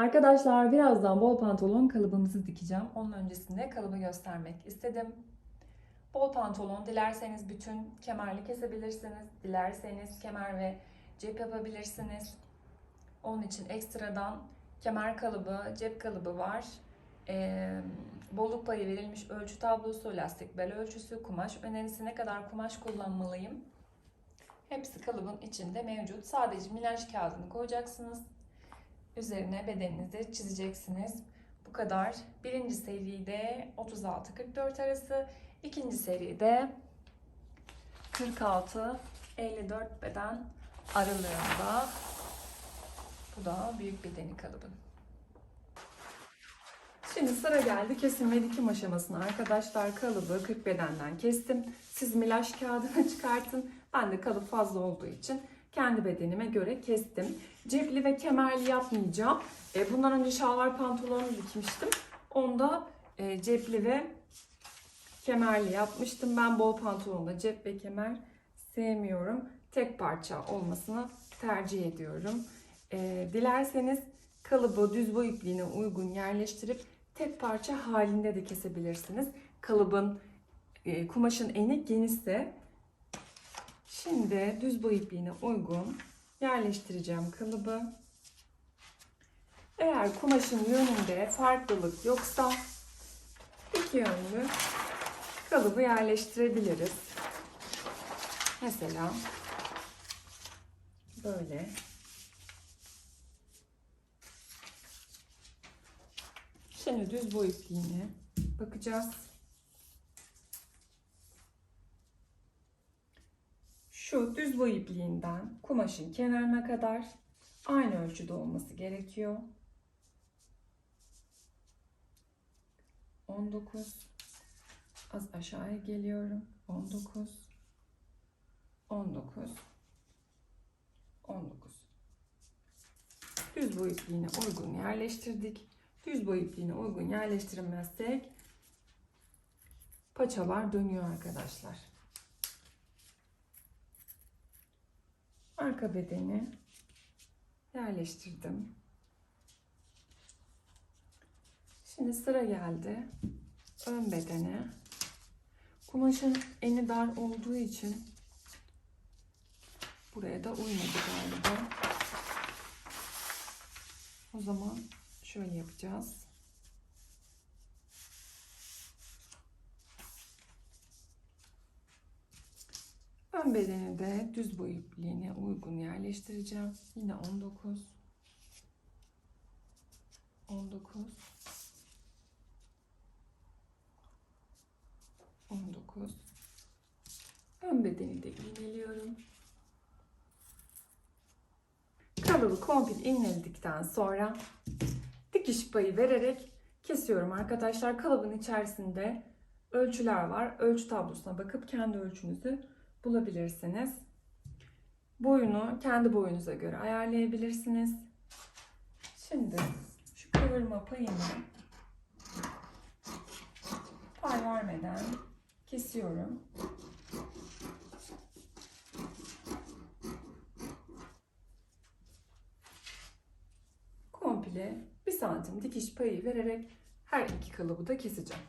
Arkadaşlar birazdan bol pantolon kalıbımızı dikeceğim. Onun öncesinde kalıbı göstermek istedim. Bol pantolon dilerseniz bütün kemerli kesebilirsiniz. Dilerseniz kemer ve cep yapabilirsiniz. Onun için ekstradan kemer kalıbı, cep kalıbı var. Ee, bolluk payı verilmiş ölçü tablosu, lastik bel ölçüsü, kumaş önerisi ne kadar kumaş kullanmalıyım. Hepsi kalıbın içinde mevcut. Sadece milaj kağıdını koyacaksınız. Üzerine bedeninizi çizeceksiniz. Bu kadar. Birinci seride 36-44 arası. ikinci seride 46-54 beden aralığında. Bu da büyük bedeni kalıbın. Şimdi sıra geldi kesim ve dikim aşamasına. Arkadaşlar kalıbı 40 bedenden kestim. Siz milaj kağıdını çıkartın. Ben de kalıp fazla olduğu için kendi bedenime göre kestim. Cepli ve kemerli yapmayacağım. E, bundan önce şalvar pantolonu dikmiştim. Onda e, cepli ve kemerli yapmıştım. Ben bol pantolonda cep ve kemer sevmiyorum. Tek parça olmasını tercih ediyorum. E, dilerseniz kalıbı düz boy ipliğine uygun yerleştirip tek parça halinde de kesebilirsiniz. Kalıbın e, kumaşın eni genişse şimdi düz boy ipliğine uygun yerleştireceğim kalıbı. Eğer kumaşın yönünde farklılık yoksa iki yönlü kalıbı yerleştirebiliriz. Mesela böyle. Şimdi düz boy ipliğine bakacağız. Şu düz boy ipliğinden kumaşın kenarına kadar aynı ölçüde olması gerekiyor. 19 az aşağıya geliyorum. 19 19 19 Düz boy ipliğine uygun yerleştirdik. Düz boy ipliğine uygun yerleştirmezsek paçalar dönüyor arkadaşlar. Arka bedeni yerleştirdim. Şimdi sıra geldi ön bedene. Kumaşın eni dar olduğu için buraya da uymadı galiba. O zaman şöyle yapacağız. Bedeni de düz boy ipliğine uygun yerleştireceğim. Yine 19 19 19 Ön bedeni de iğneliyorum. Kalıbı komple iğneledikten sonra dikiş payı vererek kesiyorum arkadaşlar. Kalıbın içerisinde ölçüler var. Ölçü tablosuna bakıp kendi ölçünüzü bulabilirsiniz. Boyunu kendi boyunuza göre ayarlayabilirsiniz. Şimdi şu kıvırma payını pay vermeden kesiyorum. Komple bir santim dikiş payı vererek her iki kalıbı da keseceğim.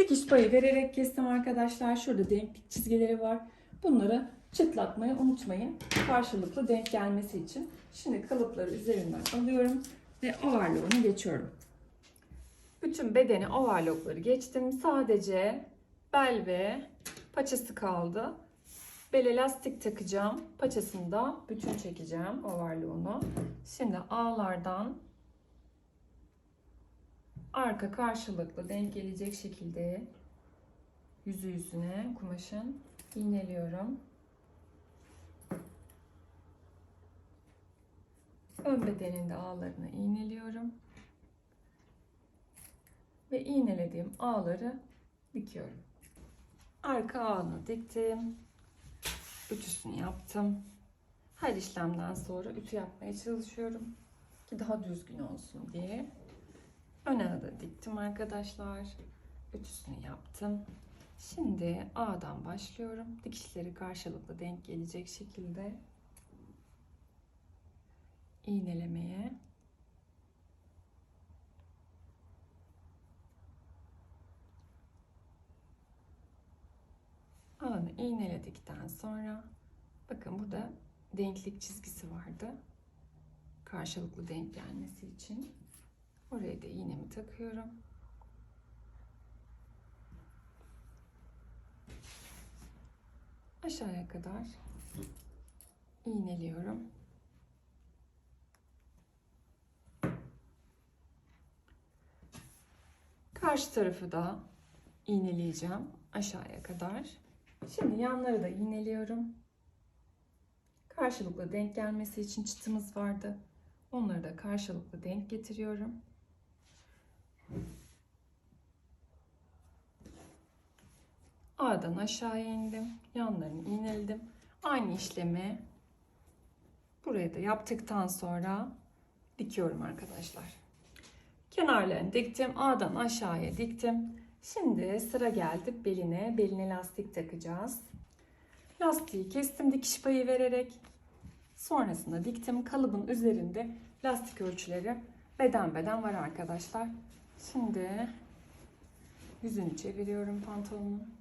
Dikiş payı vererek kestim arkadaşlar. Şurada denklik çizgileri var. Bunları çıtlatmayı unutmayın. Karşılıklı denk gelmesi için. Şimdi kalıpları üzerinden alıyorum ve overlock'unu geçiyorum. Bütün bedeni overlockları geçtim. Sadece bel ve paçası kaldı. Bele lastik takacağım. Paçasını da bütün çekeceğim overlock'unu. Şimdi ağlardan arka karşılıklı denk gelecek şekilde yüzü yüzüne kumaşın iğneliyorum. Ön bedeninde ağlarını iğneliyorum. Ve iğnelediğim ağları dikiyorum. Arka ağını diktim. Ütüsünü yaptım. Her işlemden sonra ütü yapmaya çalışıyorum ki daha düzgün olsun diye. Öne de diktim arkadaşlar. Ütüsünü yaptım. Şimdi A'dan başlıyorum. Dikişleri karşılıklı denk gelecek şekilde iğnelemeye alanı iğneledikten sonra bakın burada denklik çizgisi vardı. Karşılıklı denk gelmesi için. Oraya da iğnemi takıyorum. Aşağıya kadar iğneliyorum. Karşı tarafı da iğneleyeceğim aşağıya kadar. Şimdi yanları da iğneliyorum. Karşılıklı denk gelmesi için çıtımız vardı. Onları da karşılıklı denk getiriyorum. A'dan aşağıya indim. Yanlarını iğneledim. Aynı işlemi buraya da yaptıktan sonra dikiyorum arkadaşlar. Kenarlarını diktim. A'dan aşağıya diktim. Şimdi sıra geldi beline. Beline lastik takacağız. Lastiği kestim dikiş payı vererek. Sonrasında diktim. Kalıbın üzerinde lastik ölçüleri beden beden var arkadaşlar. Şimdi yüzünü çeviriyorum pantolonun.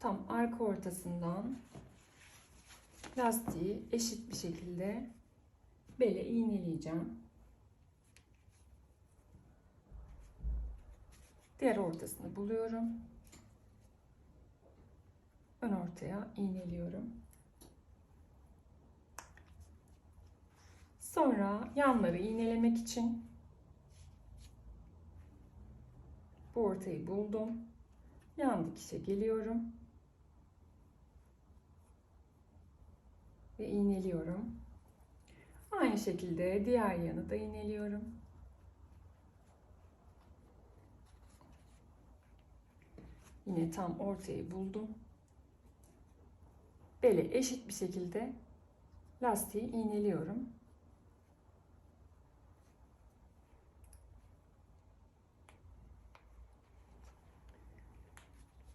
Tam arka ortasından lastiği eşit bir şekilde bele iğneleyeceğim. Diğer ortasını buluyorum. Ön ortaya iğneliyorum. Sonra yanları iğnelemek için bu ortayı buldum. Yan dikişe geliyorum. Ve iğneliyorum. Aynı şekilde diğer yanı da iğneliyorum. Yine tam ortayı buldum. Bele eşit bir şekilde lastiği iğneliyorum.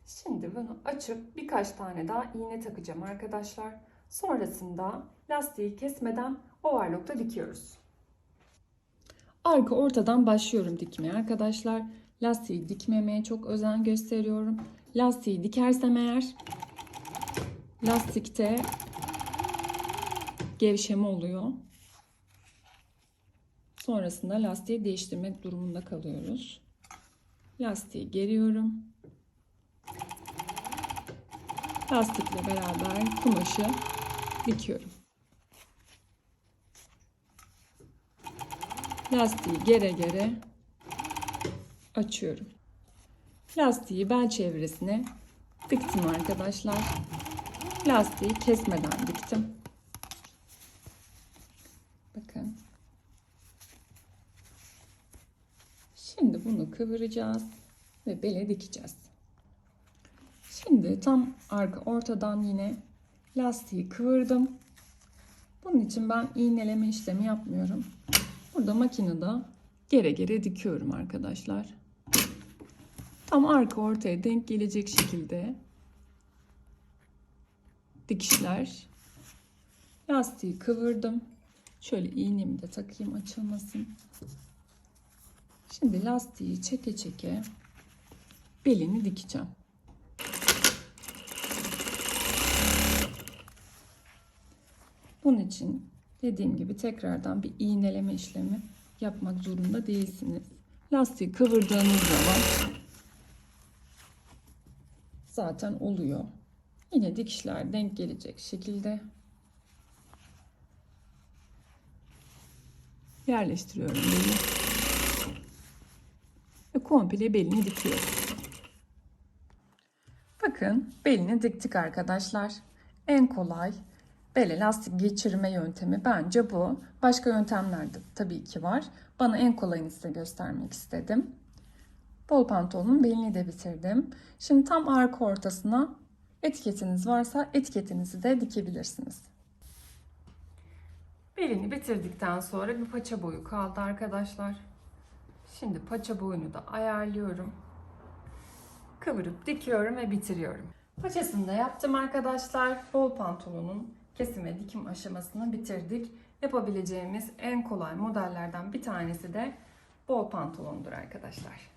Şimdi bunu açıp birkaç tane daha iğne takacağım arkadaşlar. Sonrasında lastiği kesmeden overlockta dikiyoruz. Arka ortadan başlıyorum dikmeye arkadaşlar. Lastiği dikmemeye çok özen gösteriyorum. Lastiği dikersem eğer lastikte gevşeme oluyor. Sonrasında lastiği değiştirmek durumunda kalıyoruz. Lastiği geriyorum. Lastikle beraber kumaşı dikiyorum. Lastiği gere gere açıyorum. Lastiği bel çevresine diktim arkadaşlar. Lastiği kesmeden diktim. Bakın. Şimdi bunu kıvıracağız ve bele dikeceğiz. Şimdi tam arka ortadan yine lastiği kıvırdım. Bunun için ben iğneleme işlemi yapmıyorum. Burada makinede gere gere dikiyorum arkadaşlar. Tam arka ortaya denk gelecek şekilde dikişler. Lastiği kıvırdım. Şöyle iğnemi de takayım açılmasın. Şimdi lastiği çeke çeke belini dikeceğim. Bunun için dediğim gibi tekrardan bir iğneleme işlemi yapmak zorunda değilsiniz. Lastiği kıvırdığınız zaman zaten oluyor. Yine dikişler denk gelecek şekilde yerleştiriyorum beni. Ve komple belini dikiyorum. Bakın belini diktik arkadaşlar. En kolay bel lastik geçirme yöntemi bence bu. Başka yöntemler de tabii ki var. Bana en kolayını size göstermek istedim. Bol pantolonun belini de bitirdim. Şimdi tam arka ortasına etiketiniz varsa etiketinizi de dikebilirsiniz. Belini bitirdikten sonra bir paça boyu kaldı arkadaşlar. Şimdi paça boyunu da ayarlıyorum. Kıvırıp dikiyorum ve bitiriyorum. Paçasını da yaptım arkadaşlar. Bol pantolonun kesim ve dikim aşamasını bitirdik. Yapabileceğimiz en kolay modellerden bir tanesi de bol pantolondur arkadaşlar.